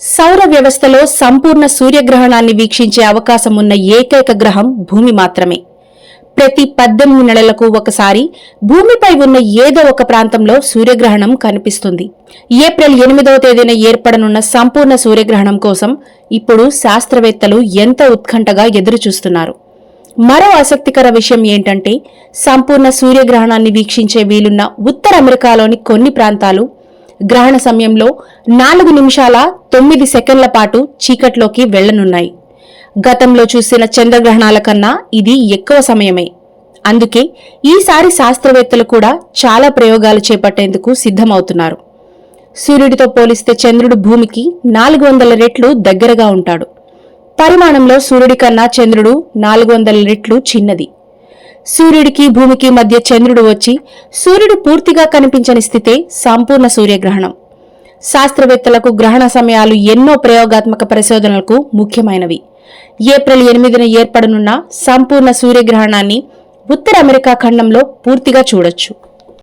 సౌర వ్యవస్థలో సంపూర్ణ సూర్యగ్రహణాన్ని వీక్షించే అవకాశం ఉన్న ఏకైక గ్రహం భూమి మాత్రమే. ప్రతి పద్దెనిమిది నెలలకు ఒకసారి భూమిపై ఉన్న ఏదో ఒక ప్రాంతంలో సూర్యగ్రహణం కనిపిస్తుంది. ఏప్రిల్ ఎనిమిదవ తేదీన ఏర్పడనున్న సంపూర్ణ సూర్యగ్రహణం కోసం ఇప్పుడు శాస్త్రవేత్తలు ఎంత ఉత్కంఠగా ఎదురుచూస్తున్నారు. మరో ఆసక్తికర విషయం ఏంటంటే సంపూర్ణ సూర్యగ్రహణాన్ని వీక్షించే వీలున్న ఉత్తర అమెరికాలోని కొన్ని ప్రాంతాలు గ్రహణ సమయంలో నాలుగు నిమిషాల తొమ్మిది సెకండ్ల పాటు చీకట్లోకి వెళ్ళనున్నాయి గతంలో చూసిన చంద్రగ్రహణాల కన్నా ఇది ఎక్కువ సమయమే. అందుకే ఈసారి శాస్త్రవేత్తలు కూడా చాలా ప్రయోగాలు చేపట్టేందుకు సిద్ధమవుతున్నారు. సూర్యుడితో పోలిస్తే చంద్రుడు భూమికి నాలుగు వందల రెట్లు దగ్గరగా ఉంటాడు. పరిమాణంలో సూర్యుడి కన్నా చంద్రుడు నాలుగు వందల రెట్లు చిన్నది. సూర్యుడికి భూమికి మధ్య చంద్రుడు వచ్చి సూర్యుడు పూర్తిగా కనిపించని స్థితే సంపూర్ణ సూర్యగ్రహణం. శాస్త్రవేత్తలకు గ్రహణ సమయాలు ఎన్నో ప్రయోగాత్మక పరిశోధనలకు ముఖ్యమైనవి. ఏప్రిల్ ఎనిమిదిన ఏర్పడనున్న సంపూర్ణ సూర్యగ్రహణాన్ని ఉత్తర అమెరికా ఖండంలో పూర్తిగా చూడొచ్చు.